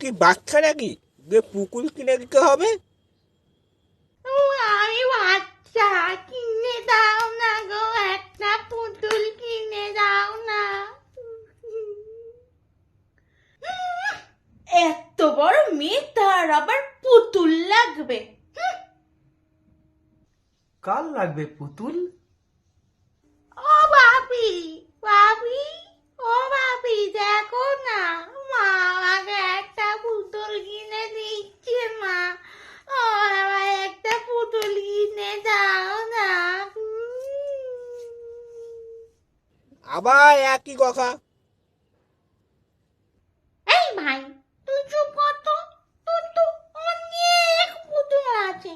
কি বাচ্চা নাকি? যে পুকুর কিনে দিতে হবে? আমি বাচ্চা কিনে দাও না গো একটা পুতুল কিনে দাও না। এত বড় মেয়ে তার আবার পুতুল লাগবে। কাল লাগবে পুতুল ও বাপি বাপি ও বাপি দেখো না মা আমাকে একটা পুতুল কিনে দিচ্ছে মা ও আমার একটা পুতুল কিনে দাও না আবার একই কথা। এই ভাই তুই চুপ কর তো। তোর তো অনেক পুতুল আছে।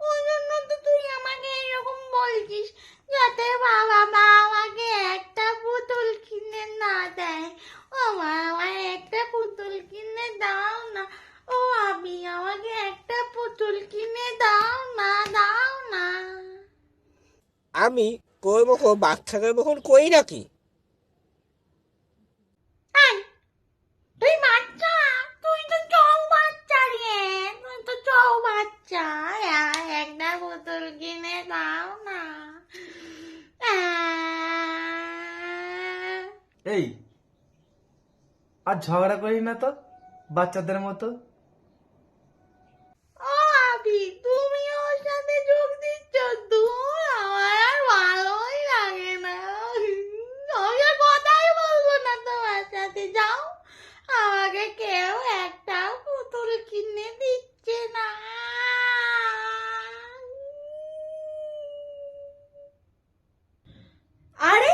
ওই জন্য তো তুই আমাকে এরকম বলছিস যাতে বাবা মা আমাকে একটা পুতুল কিনে না দেয়। ও মা আমার একটা পুতুল কিনে দাও না। ও আমি আমাকে একটা পুতুল কিনে দাও না দাও না। আমি তোর মতো বাচ্চাদের মতন করি নাকি এই, তুই বাচ্চা তুই তো চৌ বাচ্চা রে তুই তো চৌ বাচ্চা আয়, একটা বোতল কিনে দাও না আহ, এই, আর ঝগড়া করি না তো, বাচ্চাদের মতো। ও তুমি ওর সাথে দিচ্ছ? আমার ভালোই লাগে না। আমি কথাই না তোমার সাথে, যাও। আমাকে কেউ একটা পুতুল কিনে দিচ্ছে না আরে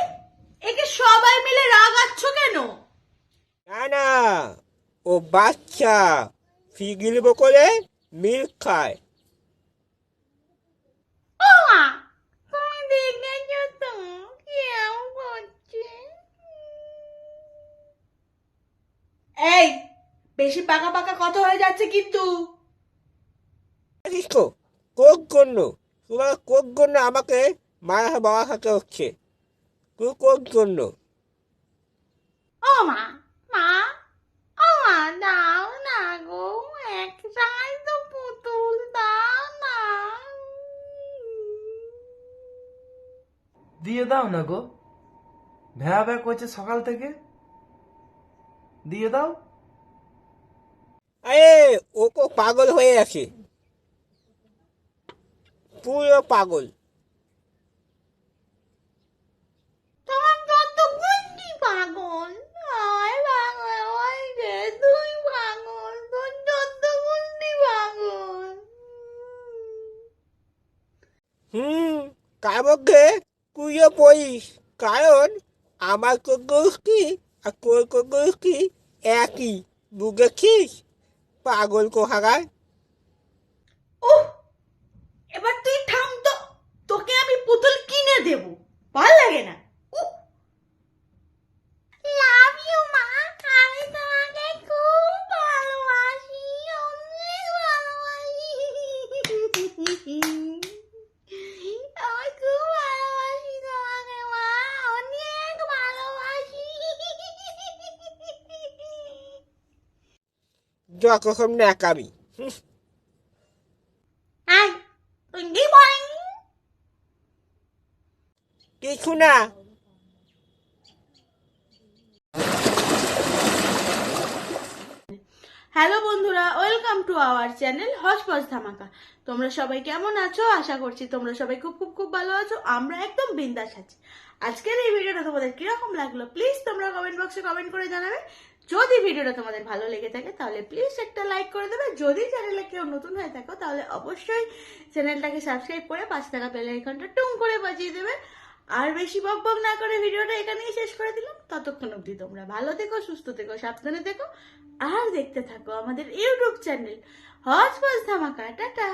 একে সবাই মিলে রাগাচ্ছ কেন না না ও বাচ্চা ফিগিল বকলে মিল্ক খায়। এই বেশি পাকা পাকা কথা হয়ে যাচ্ছে কিন্তু। কোক জন্য তোমার কোক জন্য আমাকে মারা বাবা খাতে হচ্ছে। তুই কোক জন্য ও মা মা ও মা দাও না গো একটাই তো পুতুল দাও না দিয়ে দাও না গো। ভ্যা ভ্যা করছে সকাল থেকে। দিয়ে দাও। আরে ও তো পাগল হয়ে আছে। পুরো পাগল। তোমার যত গুন্ডি তুইও পড়িস কারণ আমার কোকি আর তোর কোকি একই বুঝেছিস? পাগল কোহাগায় ওহ এবার তুই থাম তো তোকে আমি পুতুল কিনে দেব ভালো লাগে না। লাভ ইউ মা। আমি তোমাকে খুব ভালোবাসি অনেক ভালোবাসি আমি খুব ভালোবাসি তোমাকে মা অনেক ভালোবাসি যখন ন্যাকামি কিছু না। হ্যালো বন্ধুরা ওয়েলকাম টু আওয়ার চ্যানেল হসপস ধামাকা। তোমরা সবাই কেমন আছো? আশা করছি তোমরা সবাই খুব খুব খুব ভালো আছো। আমরা একদম বিন্দাস আছি। আজকের এই ভিডিওটা তোমাদের কীরকম লাগল প্লিজ তোমরা কমেন্ট বক্সে কমেন্ট করে জানাবে। যদি ভিডিওটা তোমাদের ভালো লেগে থাকে, তাহলে প্লিজ একটা লাইক করে দেবে। যদি চ্যানেলে কেউ নতুন হয়ে থাকো, তাহলে অবশ্যই চ্যানেলটাকে সাবস্ক্রাইব করে পাঁচ টাকা বেল আইকনটা টুং করে বাজিয়ে দেবে। আর বেশি বক বক না করে ভিডিওটা এখানেই শেষ করে দিলাম। ততক্ষণ অবধি তোমরা ভালো থেকো, সুস্থ থেকো, সাবধানে থেকো, আর দেখতে থাকো আমাদের ইউটিউব চ্যানেল হজ বজ ধামাকা। টাটা!